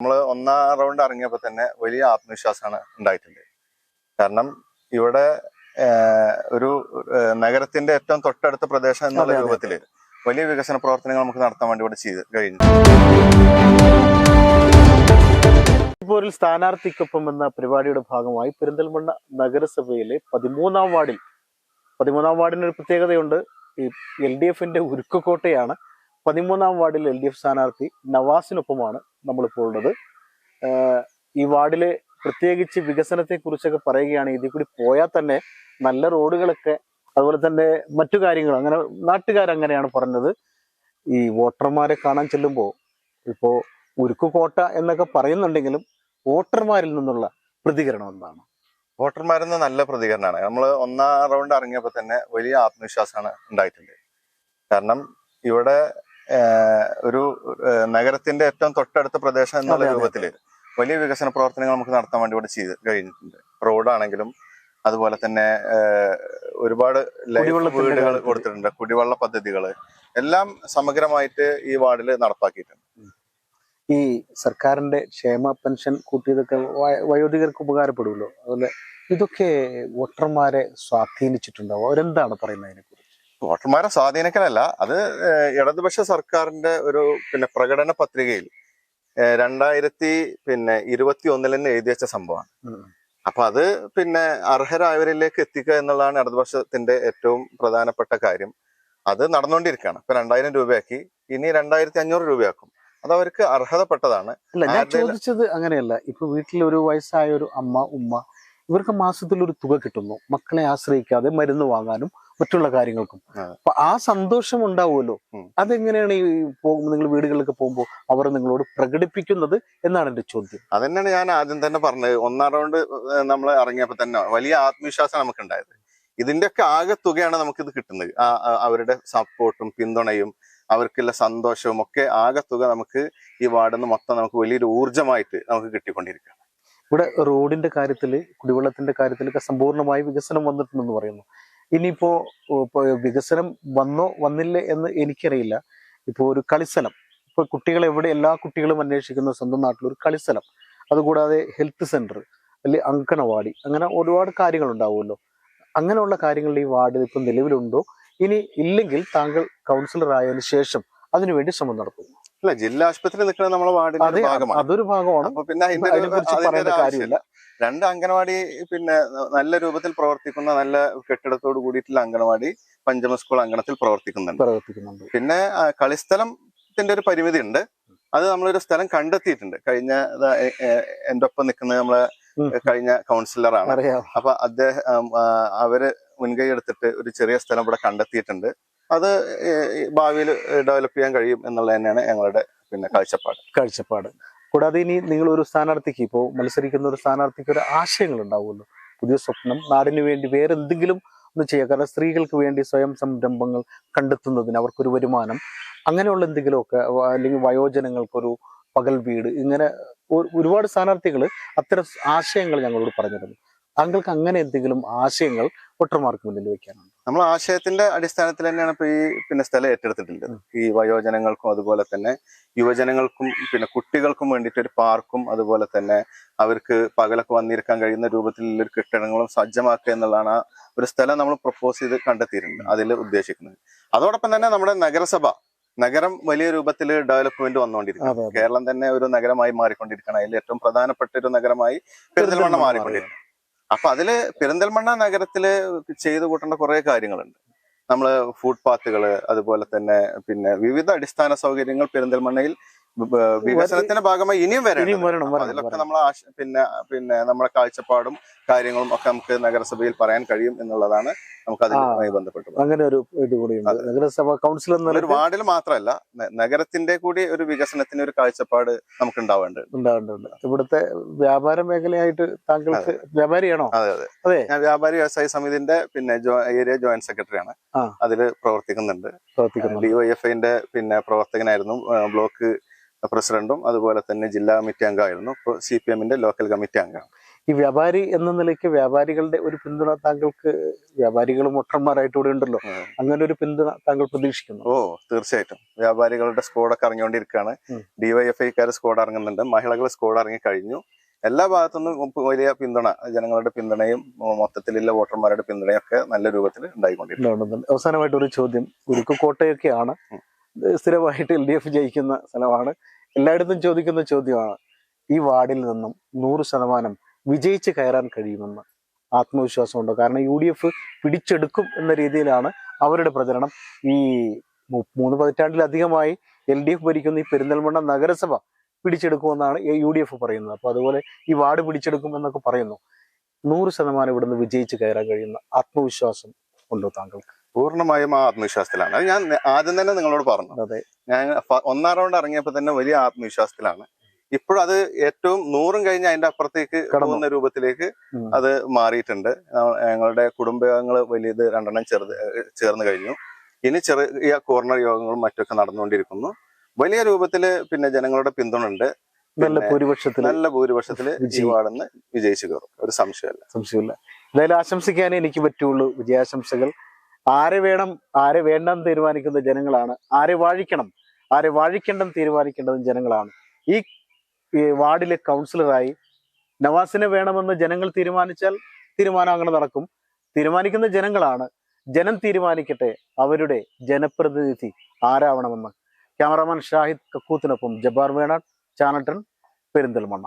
നമ്മൾ ഒന്നാം റൗണ്ട് ഇറങ്ങിയപ്പോൾ തന്നെ വലിയ ആത്മവിശ്വാസമാണ് ഉണ്ടായിട്ടുണ്ട്. കാരണം ഇവിടെ ഒരു നഗരത്തിന്റെ ഏറ്റവും തൊട്ടടുത്ത പ്രദേശം എന്നുള്ള. രൂപത്തിൽ വലിയ വികസന പ്രവർത്തനങ്ങൾ നമുക്ക് നടത്താൻ വേണ്ടി ഇവിടെ ചെയ്ത് കഴിഞ്ഞു. ിൽ സ്ഥാനാർത്ഥിക്കൊപ്പം എന്ന പരിപാടിയുടെ ഭാഗമായി പെരിന്തൽമണ്ണ നഗരസഭയിലെ പതിമൂന്നാം വാർഡിൽ പതിമൂന്നാം വാർഡിന് ഒരു പ്രത്യേകതയുണ്ട്. ഈ എൽ ഡി എഫിന്റെ ഉരുക്കുകോട്ടയാണ് പതിമൂന്നാം വാർഡിൽ എൽ ഡി എഫ് സ്ഥാനാർത്ഥി നവാസിനൊപ്പമാണ് നമ്മളിപ്പോൾ ഉള്ളത്. ഈ വാർഡിലെ പ്രത്യേകിച്ച് വികസനത്തെ കുറിച്ചൊക്കെ പറയുകയാണ് ഇതിൽ കൂടി പോയാൽ തന്നെ നല്ല റോഡുകളൊക്കെ അതുപോലെ തന്നെ മറ്റു കാര്യങ്ങൾ അങ്ങനെ നാട്ടുകാരങ്ങനെയാണ് പറഞ്ഞത്. ഈ വോട്ടർമാരെ കാണാൻ ചെല്ലുമ്പോൾ ഇപ്പോ ഉരുക്കുകോട്ട എന്നൊക്കെ പറയുന്നുണ്ടെങ്കിലും വോട്ടർമാരിൽ നിന്നുള്ള പ്രതികരണം എന്താണ്? വോട്ടർമാരിൽ നിന്ന് നല്ല പ്രതികരണമാണ്. നമ്മൾ ഒന്നാം റൗണ്ട് ഇറങ്ങിയപ്പോൾ തന്നെ വലിയ ആത്മവിശ്വാസമാണ് ഉണ്ടായിട്ടുണ്ട്. കാരണം ഇവിടെ ഒരു നഗരത്തിന്റെ ഏറ്റവും തൊട്ടടുത്ത പ്രദേശം എന്നുള്ള. രൂപത്തിൽ വലിയ വികസന പ്രവർത്തനങ്ങൾ നമുക്ക് നടത്താൻ വേണ്ടി ഇവിടെ ചെയ്ത് കഴിഞ്ഞിട്ടുണ്ട്. റോഡാണെങ്കിലും അതുപോലെ തന്നെ ഒരുപാട് വീടുകൾ കൊടുത്തിട്ടുണ്ട് കുടിവെള്ള പദ്ധതികൾ. എല്ലാം സമഗ്രമായിട്ട് ഈ വാർഡിൽ നടപ്പാക്കിയിട്ടുണ്ട്. ഈ സർക്കാരിന്റെ ക്ഷേമ പെൻഷൻ കൂട്ടിയതൊക്കെ വയ- വയോധികർക്ക് ഉപകാരപ്പെടുമല്ലോ. അതുപോലെ ഇതൊക്കെ വോട്ടർമാരെ സ്വാധീനിച്ചിട്ടുണ്ടാവും. അവരെന്താണ് പറയുന്നത് അതിനെ വോട്ടർമാരെ സ്വാധീനിക്കലല്ല. അത് ഇടതുപക്ഷ സർക്കാരിന്റെ ഒരു പിന്നെ പ്രകടന പത്രികയിൽ രണ്ടായിരത്തി പിന്നെ ഇരുപത്തി ഒന്നിൽ തന്നെ എഴുതി വെച്ച സംഭവമാണ്. അപ്പൊ അത് പിന്നെ അർഹരായവരിലേക്ക് എത്തിക്കുക എന്നുള്ളതാണ് ഇടതുപക്ഷത്തിന്റെ ഏറ്റവും പ്രധാനപ്പെട്ട കാര്യം. അത് നടന്നുകൊണ്ടിരിക്കുകയാണ്. ഇപ്പൊ രണ്ടായിരം രൂപയാക്കി. ഇനി രണ്ടായിരത്തി അഞ്ഞൂറ് രൂപയാക്കും. അത് അവർക്ക് അർഹതപ്പെട്ടതാണ്. അല്ല ഞാൻ ചോദിച്ചത് അങ്ങനെയല്ല. ഇപ്പൊ വീട്ടിൽ ഒരു വയസ്സായ ഒരു അമ്മ ഉമ്മ ഇവർക്ക് മാസത്തിൽ ഒരു തുക കിട്ടുന്നു. മക്കളെ ആശ്രയിക്കാതെ മരുന്ന് വാങ്ങാനും മറ്റുള്ള കാര്യങ്ങൾക്കും. അപ്പൊ ആ സന്തോഷം ഉണ്ടാവുമല്ലോ. അതെങ്ങനെയാണ് ഈ നിങ്ങൾ വീടുകളിലൊക്കെ പോകുമ്പോൾ അവർ നിങ്ങളോട് പ്രകടിപ്പിക്കുന്നത് എന്നാണ് എന്റെ ചോദ്യം. അതന്നെയാണ് ഞാൻ ആദ്യം തന്നെ പറഞ്ഞത്. ഒന്നാം റൗണ്ട് നമ്മൾ ഇറങ്ങിയപ്പോ തന്നെ വലിയ ആത്മവിശ്വാസം നമുക്ക് ഉണ്ടായത് ഇതിന്റെയൊക്കെ ആകെ തുകയാണ് നമുക്ക് ഇത് കിട്ടുന്നത് അവരുടെ സപ്പോർട്ടും പിന്തുണയും അവർക്കുള്ള സന്തോഷവും ഒക്കെ ആകെ തുക നമുക്ക് ഈ വാർഡിൽ നിന്ന് മൊത്തം നമുക്ക് വലിയൊരു ഊർജമായിട്ട് നമുക്ക് കിട്ടിക്കൊണ്ടിരിക്കുകയാണ്. ഇവിടെ റോഡിന്റെ കാര്യത്തിൽ കുടിവെള്ളത്തിന്റെ കാര്യത്തിലൊക്കെ സമ്പൂർണമായി വികസനം വന്നിട്ടുണ്ടെന്ന് പറയുന്നു. ഇനിയിപ്പോ വികസനം വന്നോ വന്നില്ലേ എന്ന് എനിക്കറിയില്ല. ഇപ്പോ ഒരു കളിസ്ഥലം. ഇപ്പൊ കുട്ടികൾ എവിടെ എല്ലാ കുട്ടികളും അന്വേഷിക്കുന്ന സ്വന്തം നാട്ടിൽ ഒരു കളിസ്ഥലം. അതുകൂടാതെ ഹെൽത്ത് സെന്റർ അല്ലെങ്കിൽ അങ്കണവാടി അങ്ങനെ ഒരുപാട് കാര്യങ്ങൾ ഉണ്ടാവുമല്ലോ അങ്ങനെയുള്ള കാര്യങ്ങൾ ഈ വാർഡിൽ ഇപ്പൊ നിലവിലുണ്ടോ? ഇനി ഇല്ലെങ്കിൽ താങ്കൾ കൗൺസിലർ ആയതിനു ശേഷം അതിനുവേണ്ടി ശ്രമം നടത്തും. അല്ല ജില്ലാ ആശുപത്രി നിൽക്കുന്നത് നമ്മളെ വാർഡിന്റെ ഭാഗമാണ്. അതൊരു ഭാഗമാണ്. അപ്പൊ പിന്നെ അതിന്റെ അതിനെ അതിന്റെ കാര്യമില്ല. രണ്ട് അംഗനവാടി പിന്നെ നല്ല രൂപത്തിൽ പ്രവർത്തിക്കുന്ന നല്ല കെട്ടിടത്തോട് കൂടിയിട്ടുള്ള അംഗനവാടി പഞ്ചമ സ്കൂൾ അങ്കണത്തിൽ പ്രവർത്തിക്കുന്നുണ്ട്. പ്രവർത്തിക്കുന്നുണ്ട്. പിന്നെ കളിസ്ഥലത്തിന്റെ ഒരു പരിമിതി ഉണ്ട് അത് നമ്മളൊരു സ്ഥലം കണ്ടെത്തിയിട്ടുണ്ട്. കഴിഞ്ഞ എന്റെ ഒപ്പം നിൽക്കുന്നത് നമ്മളെ കഴിഞ്ഞ കൗൺസിലറാണ്. അപ്പൊ അദ്ദേഹം അവർ മുൻകൈ എടുത്തിട്ട് ഒരു ചെറിയ സ്ഥലം ഇവിടെ കണ്ടെത്തിയിട്ടുണ്ട്. അത് ഭാവിയിൽ ഡെവലപ്പ് ചെയ്യാൻ കഴിയും എന്നുള്ളത് തന്നെയാണ് ഞങ്ങളുടെ പിന്നെ കാഴ്ചപ്പാട്. കാഴ്ചപ്പാട്. കൂടാതെ ഇനി നിങ്ങൾ ഒരു സ്ഥാനാർത്ഥിക്ക് ഇപ്പോൾ മത്സരിക്കുന്ന ഒരു സ്ഥാനാർത്ഥിക്ക് ഒരു ആശയങ്ങൾ ഉണ്ടാവുമല്ലോ. പുതിയ സ്വപ്നം നാടിന് വേണ്ടി വേറെ എന്തെങ്കിലും ഒന്ന് ചെയ്യുക കാരണം സ്ത്രീകൾക്ക് വേണ്ടി സ്വയം സംരംഭങ്ങൾ കണ്ടെത്തുന്നതിന് അവർക്കൊരു വരുമാനം അങ്ങനെയുള്ള എന്തെങ്കിലുമൊക്കെ അല്ലെങ്കിൽ വയോജനങ്ങൾക്കൊരു പകൽ വീട് ഇങ്ങനെ ഒരുപാട് സ്ഥാനാർത്ഥികൾ അത്തരം ആശയങ്ങൾ ഞങ്ങളോട് പറഞ്ഞിരുന്നു. താങ്കൾക്ക് അങ്ങനെ എന്തെങ്കിലും ആശയങ്ങൾ വോട്ടർമാർക്ക് മുന്നിൽ വെക്കാനുണ്ട്? നമ്മൾ ആശയത്തിന്റെ അടിസ്ഥാനത്തിൽ തന്നെയാണ് ഇപ്പൊ ഈ പിന്നെ സ്ഥലം ഏറ്റെടുത്തിട്ടുള്ളത്. ഈ വയോജനങ്ങൾക്കും അതുപോലെ തന്നെ യുവജനങ്ങൾക്കും പിന്നെ കുട്ടികൾക്കും വേണ്ടിയിട്ട് ഒരു പാർക്കും അതുപോലെ തന്നെ അവർക്ക് പകലൊക്കെ വന്നിരിക്കാൻ കഴിയുന്ന രൂപത്തിലുള്ള ഒരു കെട്ടിടങ്ങളും സജ്ജമാക്കുക എന്നുള്ളതാണ് ആ ഒരു സ്ഥലം നമ്മൾ പ്രപ്പോസ് ചെയ്ത് കണ്ടെത്തിയിട്ടുണ്ട്. അതിൽ ഉദ്ദേശിക്കുന്നത്. അതോടൊപ്പം തന്നെ നമ്മുടെ നഗരസഭ നഗരം വലിയ രൂപത്തിൽ ഡെവലപ്മെന്റ് വന്നുകൊണ്ടിരിക്കുന്നു കേരളം തന്നെ ഒരു നഗരമായി മാറിക്കൊണ്ടിരിക്കണം അതിൽ ഏറ്റവും പ്രധാനപ്പെട്ട ഒരു നഗരമായി പെരുന്തൽമണ്ണ മാറിക്കൊണ്ടിരിക്കുന്നു. അപ്പൊ അതിൽ പെരിന്തൽമണ്ണ നഗരത്തിൽ ചെയ്തു കൂട്ടേണ്ട കുറെ കാര്യങ്ങളുണ്ട്. നമ്മൾ ഫുട്പാത്തുകൾ അതുപോലെ തന്നെ പിന്നെ വിവിധ അടിസ്ഥാന സൗകര്യങ്ങൾ പെരിന്തൽമണ്ണയിൽ വികസനത്തിന്റെ ഭാഗമായി ഇനിയും വരണം അതിലൊക്കെ നമ്മൾ പിന്നെ പിന്നെ നമ്മുടെ കാഴ്ചപ്പാടും കാര്യങ്ങളും ഒക്കെ നമുക്ക് നഗരസഭയിൽ പറയാൻ കഴിയും എന്നുള്ളതാണ് നമുക്ക് അതുമായി ബന്ധപ്പെട്ട്. അങ്ങനെ ഒരു ഇത് കൂടിയുണ്ട്. നഗരസഭ കൗൺസിൽ എന്നൊരു വാർഡിൽ മാത്രമല്ല നഗരത്തിന്റെ കൂടി ഒരു വികസനത്തിന് ഒരു കാഴ്ചപ്പാട് നമുക്ക് ഉണ്ടാവേണ്ടത് ഉണ്ടാവേണ്ടത് ഇവിടുത്തെ വ്യാപാര മേഖലയായിട്ട് താങ്കൾക്ക് വ്യാപാരിയാണോ? അതെ അതെ. അതെ. ഞാൻ വ്യാപാരി വ്യവസായ സമിതിന്റെ പിന്നെ ഏരിയ ജോയിന്റ് സെക്രട്ടറിയാണ്. ആണ് അതിൽ പ്രവർത്തിക്കുന്നുണ്ട്. പ്രവർത്തിക്കുന്നു ഡിവൈഎഫ്ഐന്റെ പിന്നെ പ്രവർത്തകനായിരുന്നു ബ്ലോക്ക് പ്രസിഡന്റും അതുപോലെ തന്നെ ജില്ലാ കമ്മിറ്റി അംഗമായിരുന്നു. ഇപ്പോൾ സി പി എമ്മിന്റെ ലോക്കൽ കമ്മിറ്റി അംഗമാണ് ഈ വ്യാപാരി എന്ന നിലയ്ക്ക് വ്യാപാരികളുടെ ഒരു പിന്തുണ താങ്കൾക്ക് വ്യാപാരികളും ഒട്ടന്മാരായിട്ട് ഇവിടെ ഉണ്ടല്ലോ. അങ്ങനെ ഒരു പിന്തുണ താങ്കൾ പ്രതീക്ഷിക്കുന്നു? ഓ തീർച്ചയായിട്ടും. വ്യാപാരികളുടെ സ്കോഡൊക്കെ ഇറങ്ങിക്കൊണ്ടിരിക്കുകയാണ്. ഡിവൈഎഫ്ഐക്കാർ സ്കോഡ് ഇറങ്ങുന്നുണ്ട്. മഹിളകൾ സ്കോഡ് ഇറങ്ങി കഴിഞ്ഞു. എല്ലാ ഭാഗത്തുനിന്നും നിന്നും വലിയ പിന്തുണ ജനങ്ങളുടെ പിന്തുണയും മൊത്തത്തിലുള്ള വോട്ടർമാരുടെ പിന്തുണയൊക്കെ നല്ല രൂപത്തിൽ ഉണ്ടായിക്കൊണ്ടിരിക്കുന്നു. അവസാനമായിട്ട് ഒരു ചോദ്യം. ഉരുക്ക് കോട്ടയൊക്കെയാണ് ഉം. ഇത് സ്ഥിരമായിട്ട് എൽ ഡി എഫ് ജയിക്കുന്ന സ്ഥലമാണ്. എല്ലായിടത്തും ചോദിക്കുന്ന ചോദ്യമാണ് ഈ വാർഡിൽ നിന്നും നൂറ് ശതമാനം വിജയിച്ച് കയറാൻ കഴിയുമെന്ന് ആത്മവിശ്വാസമുണ്ടോ കാരണം യു ഡി എഫ് പിടിച്ചെടുക്കും എന്ന രീതിയിലാണ് അവരുടെ പ്രചരണം. ഈ മൂന്ന് പതിറ്റാണ്ടിലധികമായി എൽ ഡി എഫ് ഭരിക്കുന്ന ഈ പെരിന്തൽമണ്ണ നഗരസഭ പിടിച്ചെടുക്കുമെന്നാണ് യു ഡി എഫ് പറയുന്നത്. അപ്പൊ അതുപോലെ ഈ വാർഡ് പിടിച്ചെടുക്കും എന്നൊക്കെ പറയുന്നു. നൂറ് ശതമാനം ഇവിടുന്ന് വിജയിച്ച് കയറാൻ കഴിയുന്ന ആത്മവിശ്വാസം ഉണ്ടോ താങ്കൾക്ക്? പൂർണമായും ആ ആത്മവിശ്വാസത്തിലാണ്. അത് ഞാൻ ആദ്യം തന്നെ നിങ്ങളോട് പറഞ്ഞു. ഞാൻ ഒന്നാം റൗണ്ട് ഇറങ്ങിയപ്പോൾ തന്നെ വലിയ ആത്മവിശ്വാസത്തിലാണ്. ഇപ്പോഴും അത് ഏറ്റവും നൂറും കഴിഞ്ഞ് അതിന്റെ അപ്പുറത്തേക്ക് കടന്നുന്ന രൂപത്തിലേക്ക് അത് മാറിയിട്ടുണ്ട്. ഞങ്ങളുടെ കുടുംബാംഗങ്ങൾ വലിയത് രണ്ടെണ്ണം ചെറുത് ചേർന്ന് കഴിഞ്ഞു. ഇനി ചെറിയ കോർണർ യോഗങ്ങളും മറ്റൊക്കെ നടന്നുകൊണ്ടിരിക്കുന്നു. വലിയ രൂപത്തിൽ പിന്നെ ജനങ്ങളുടെ പിന്തുണ ഉണ്ട് നല്ല ഭൂരിപക്ഷത്തിൽ നല്ല ഭൂരിപക്ഷത്തിൽ വിജയവാടെന്ന് വിജയിച്ചു കയറും. ഒരു സംശയമല്ല സംശയമില്ല എന്തായാലും ആശംസിക്കാനേ എനിക്ക് പറ്റുള്ളൂ. വിജയാശംസകൾ. ആരെ വേണം ആരെ വേണ്ടെന്ന് തീരുമാനിക്കുന്ന ജനങ്ങളാണ്. ആരെ വാഴിക്കണം ആരെ വാഴിക്കേണ്ടെന്ന് തീരുമാനിക്കേണ്ടതും ജനങ്ങളാണ്. ഈ വാർഡിലെ കൗൺസിലറായി നവാസിനെ വേണമെന്ന് ജനങ്ങൾ തീരുമാനിച്ചാൽ തീരുമാനം അങ്ങനെ നടക്കും. തീരുമാനിക്കുന്ന ജനങ്ങളാണ്. ജനം തീരുമാനിക്കട്ടെ അവരുടെ ജനപ്രതിനിധി ആരാവണമെന്ന്. ക്യാമറാമാൻ ഷാഹിദ് കക്കൂത്തിനൊപ്പം ജബ്ബാർ വേണാട് ചാനട്ടൻ പെരിന്തൽമണ്ണ.